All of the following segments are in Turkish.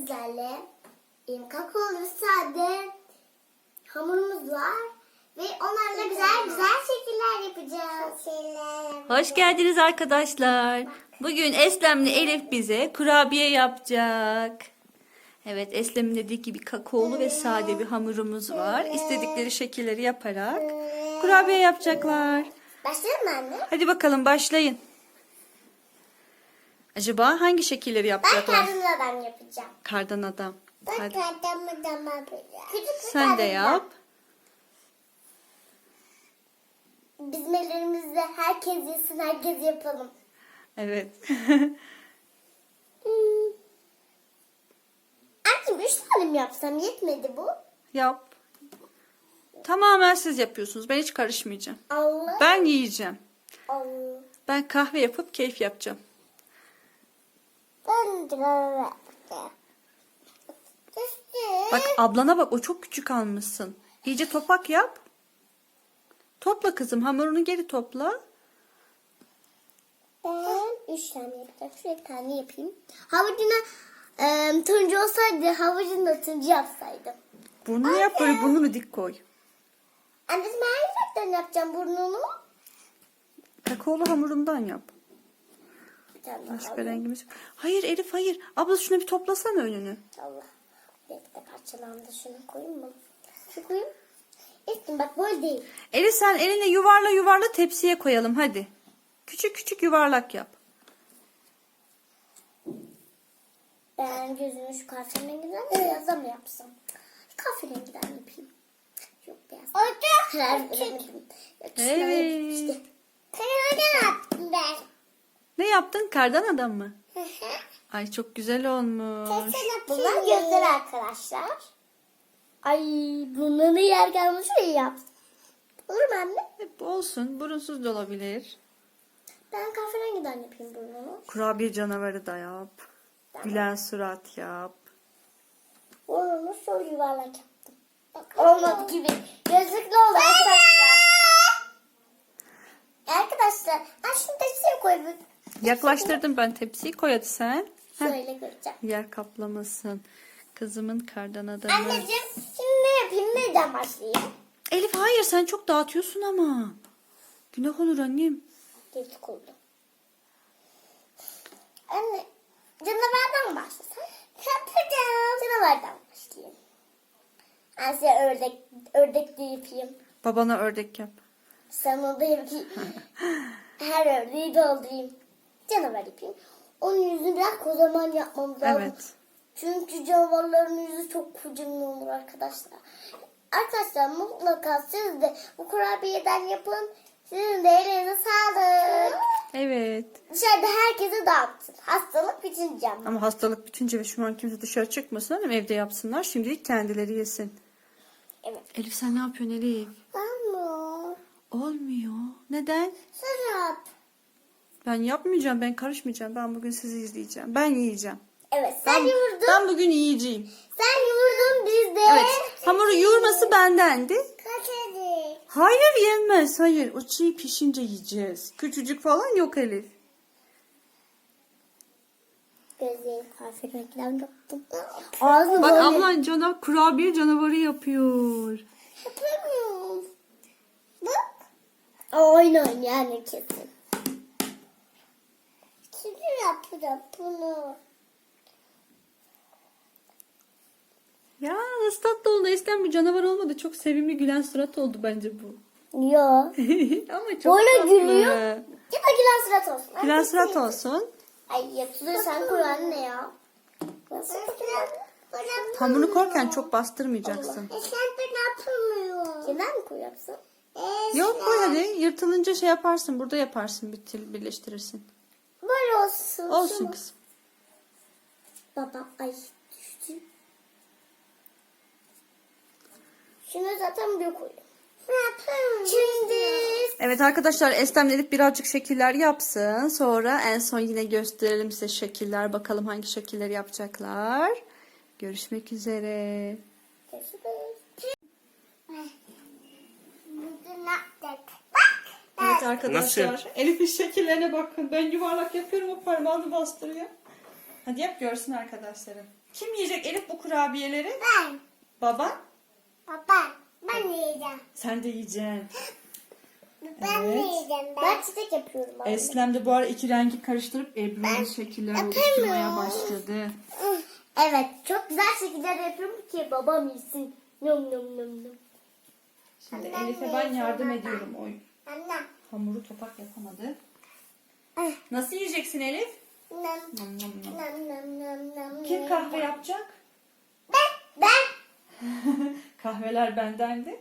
sizlerle kakaolu sade hamurumuz var ve onlarla güzel güzel şekiller yapacağız. Hoş geldiniz arkadaşlar. Bugün Eslem'le Elif bize kurabiye yapacak. Evet Eslem'in dediği gibi kakaolu ve sade bir hamurumuz var. İstedikleri şekilleri yaparak kurabiye yapacaklar. Başlayalım mı anne? Hadi bakalım başlayın. Acaba hangi şekilleri Ben yapacaklar? kendim adam yapacağım. Kardan adam. Ben Hadi. kendim adam yapacağım. Küçük bir Sen de yap. Bizim ellerimizle herkes yesin, herkes yapalım. Evet. Hmm. Üç tane mi yapsam yetmedi bu? Yap. Tamamen siz yapıyorsunuz. Ben hiç karışmayacağım. Allah. Ben yiyeceğim. Allah. Ben kahve yapıp keyif yapacağım. Ben de böyle yapacağım. Bak ablana bak o çok küçük almışsın. İyice topak yap. Topla kızım hamurunu geri topla. Ben üç tane yapacağım. Şöyle bir tane yapayım. Havucuna e, turuncu olsaydı havucunu da turuncu yapsaydım. Burnunu yap böyle burnunu dik koy. Anneciğim hangi renkten yapacağım burnunu? Kakaolu hamurundan yap. Bir tane daha Başka alayım. rengimiz yok. Hayır Elif hayır. Abla şunu bir toplasana önünü. Allah. Bekle parçalandı. Şunu koyayım mı? Şu koyayım. Ettim bak böyle değil. Elif sen eline yuvarla yuvarla tepsiye koyalım hadi. Küçük küçük yuvarlak yap. Ben gözünü şu kahverenginden beyaza mı yapsam? Kahverengiden yapayım. Yok beyaz. Yok, şuna Evet. işte. Karargen attım ben. Ne yaptın? Kardan adam mı? Ay çok güzel olmuş. Bunlar gözler arkadaşlar. Ay bunları yer gelmiş şuraya yapsın. Olur mu anne? Hep olsun. Burunsuz da olabilir. Ben kahverengiden yapayım burnunu. Kurabiye canavarı da yap. Gülen surat yap. Burnunu şöyle yuvarlak yaptım. Olmadı gibi. Gözlüklü oldu arkadaşlar. Arkadaşlar. Ben şimdi tepsiye koydum. Yaklaştırdım ben tepsiyi. Koy hadi sen. Heh. Şöyle göreceğim. Yer kaplamasın. Kızımın kardan adamı. Anneciğim şimdi ne yapayım? Neden başlayayım? Elif hayır sen çok dağıtıyorsun ama. Günah olur annem. Gözlük oldu. Anne canavardan mı başlasam? Yapacağım. Canavardan başlayayım. Ben size ördek, ördek de yapayım. Babana ördek yap. Sana da yapayım. Her ördeği doldurayım. Canavar yapayım. Onun yüzünü biraz kocaman yapmamız lazım. Evet. Çünkü canavarların yüzü çok kocaman olur arkadaşlar. Arkadaşlar mutlaka siz de bu kurabiyeden yapın. Sizin de elinize sağlık. Evet. Dışarıda herkese dağıtın. Hastalık bitince ama. Ama hastalık bitince ve şu an kimse dışarı çıkmasın hanım evde yapsınlar. Şimdilik kendileri yesin. Evet. Elif sen ne yapıyorsun Elif? Ama Olmuyor. Neden? Serap. Ben yapmayacağım. Ben karışmayacağım. Ben bugün sizi izleyeceğim. Ben yiyeceğim. Evet sen Ben, yoğurdun. ben bugün yiyeceğim. Sen yoğurdun biz de. Evet. Hamuru yoğurması bendendi. Kaçırdık. Hayır yenmez. Hayır. O çiğ pişince yiyeceğiz. Küçücük falan yok Elif. Gözleri kahverengiler yaptım. Ağzım Bak ablan cana kurabiye canavarı yapıyor. Yapamıyorum. Bak. Aynen yani kesin. Şimdi yapacağım bunu. Ya nasıl tatlı oldu. Eskiden bu canavar olmadı. Çok sevimli gülen surat oldu bence bu. Yo. Ama çok Böyle tatlı. gülüyor. Ya da gülen surat olsun. Ay, Gülen surat yapayım. olsun. Ay yapılır sen koy anne ya. Nasıl Hamuru korken çok bastırmayacaksın. Sen de yapılmıyor. Neden mi koyacaksın? Yok koy hadi. Yırtılınca şey yaparsın. Burada yaparsın. Bitir, birleştirirsin. Böyle olsun. Olsun Şunu- kızım. Baba ay düştü. Şunu zaten buraya koyuyorum. Şimdi Evet arkadaşlar Estem dedik birazcık şekiller yapsın. Sonra en son yine gösterelim size şekiller. Bakalım hangi şekilleri yapacaklar. Görüşmek üzere. görüşürüz. Bugün ne yaptık? Evet arkadaşlar. Nasıl? Elif'in şekillerine bakın. Ben yuvarlak yapıyorum o parmağını bastırıyor. Hadi yap görsün arkadaşlarım. Kim yiyecek Elif bu kurabiyeleri? Ben. Baba. Baba. Ben yiyeceğim. Sen de yiyeceksin. Ben Evet. yiyeceğim ben. Ben çiçek yapıyorum anne. Eslem de bu ara iki rengi karıştırıp Ebru'nun şekiller oluşturmaya başladı. Evet çok güzel şekiller yapıyorum ki babam yesin. Nom nom nom nom. Şimdi Elif'e ben yardım ediyorum. O Anne. hamuru topak yapamadı. Ah. Nasıl yiyeceksin Elif? Nom nom nom. nom nom nom nom. Kim kahve yapacak? Ben. Ben. Kahveler bendendi.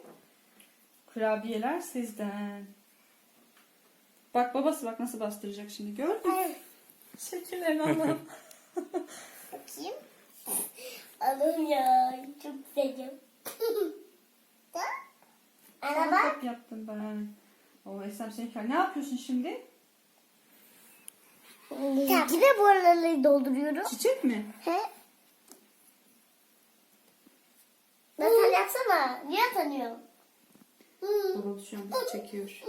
Kurabiyeler sizden. Bak babası bak nasıl bastıracak şimdi gördün mü? Şekillerini Allah'ım. Bakayım. Alın ya. Çok güzelim. Bak. Hep yaptım ben. O Eslem senin Ne yapıyorsun şimdi? Yine bu araları dolduruyorum. Çiçek mi? He? Nasıl yapsana? Niye tanıyor? Hmm. Babam şu an çekiyor.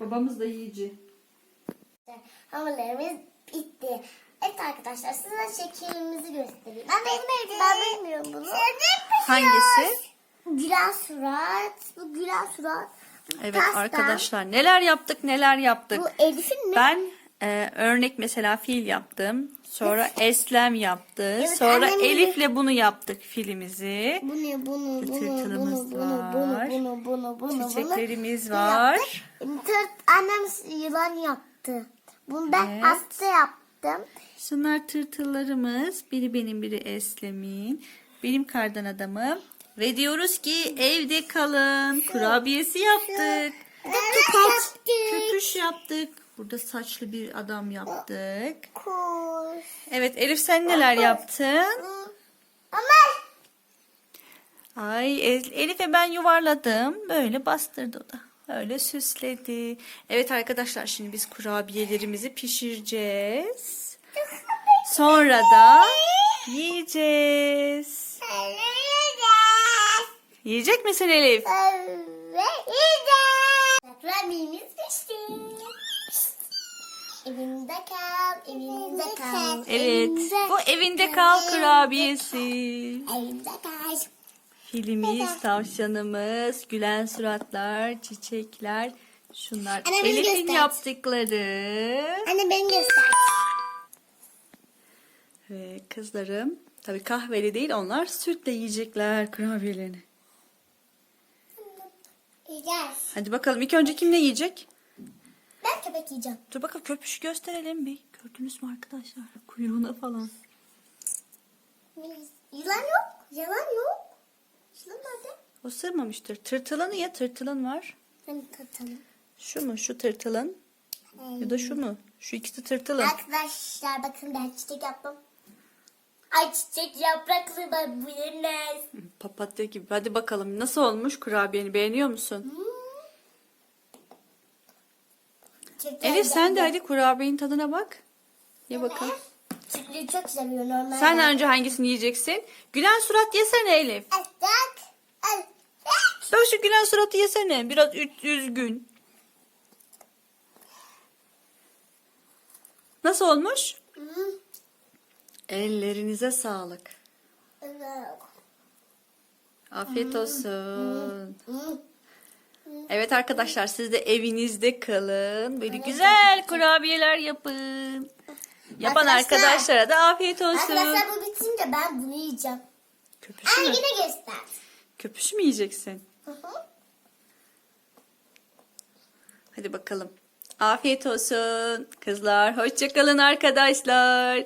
Babamız da yiyici. Hamurlarımız bitti. Evet arkadaşlar size şekerimizi göstereyim. Ben bilmiyorum. Ben bilmiyorum bunu. Hangisi? Gülen surat. Bu gülen surat. Evet pasta. arkadaşlar neler yaptık neler yaptık. Bu Elif'in mi? Ben e, örnek mesela fil yaptım. Sonra Eslem yaptı. Evet, Sonra annem Elif'le bunu yaptık filimizi. Bunu, bunu, bunu, bunu, bunu, var. bunu, bunu, bunu, Çiçeklerimiz bunu var. Tırt, annem yılan yaptı. Bunu ben Evet. hasta yaptım. Şunlar tırtıllarımız. Biri benim biri Eslem'in. Benim kardan adamım. Ve diyoruz ki evde kalın. Kurabiyesi yaptık. Köpek. Köpüş yaptık. Burada saçlı bir adam yaptık. Kuş. Evet Elif sen neler yaptın? Ama Ay El- Elif'e ben yuvarladım. Böyle bastırdı o da. Öyle süsledi. Evet arkadaşlar şimdi biz kurabiyelerimizi pişireceğiz. Sonra da yiyeceğiz. Yiyecek misin Elif? Evet, yiyeceğiz. Kurabiyemiz pişti. Evimde kal, evimde kal. Evet. evimde Bu evinde kal kurabiyesi. Evimde kal. Filimiz, tavşanımız, gülen suratlar, çiçekler. Şunlar Anne, Elif'in yaptıkları. Anne beni göster. Ve kızlarım tabii kahveli değil onlar sütle yiyecekler kurabiyelerini. Yiyeceğiz. Hadi bakalım ilk önce kim ne yiyecek? Ben köpek yiyeceğim. Dur bakalım köpüş gösterelim bir. Gördünüz mü arkadaşlar? Kuyruğuna falan. Yılan yok. Yalan yok. Yılan nerede? O sığmamıştır. Tırtılın ya tırtılın var. Ben tatalım. Şu mu? Şu tırtılın. Ya da şu mu? Şu ikisi tırtılın. Arkadaşlar bakın ben çiçek yaptım. Ay çiçek yapraklı ben bu yenmez. Papatya gibi. Hadi bakalım nasıl olmuş kurabiyeni beğeniyor musun? Çok Elif sen de hadi kurabiyenin tadına bak. Ye bakalım. Çiçeği çok seviyor normalde. Sen önce hangisini yiyeceksin? Gülen surat yesene Elif. Al, bak. Bak şu gülen suratı yesene. Biraz üz- üzgün. Nasıl olmuş? Ellerinize sağlık. Afiyet olsun. Evet arkadaşlar siz de evinizde kalın. Böyle güzel kurabiyeler yapın. Yapan Arkadaşlar- arkadaşlara da afiyet olsun. Arkadaşlar bu bitince ben bunu yiyeceğim. Köpüş Ay mü? yine göster. Köpüş mü yiyeceksin? Hı hı. Hadi bakalım. Afiyet olsun. Kızlar hoşçakalın arkadaşlar.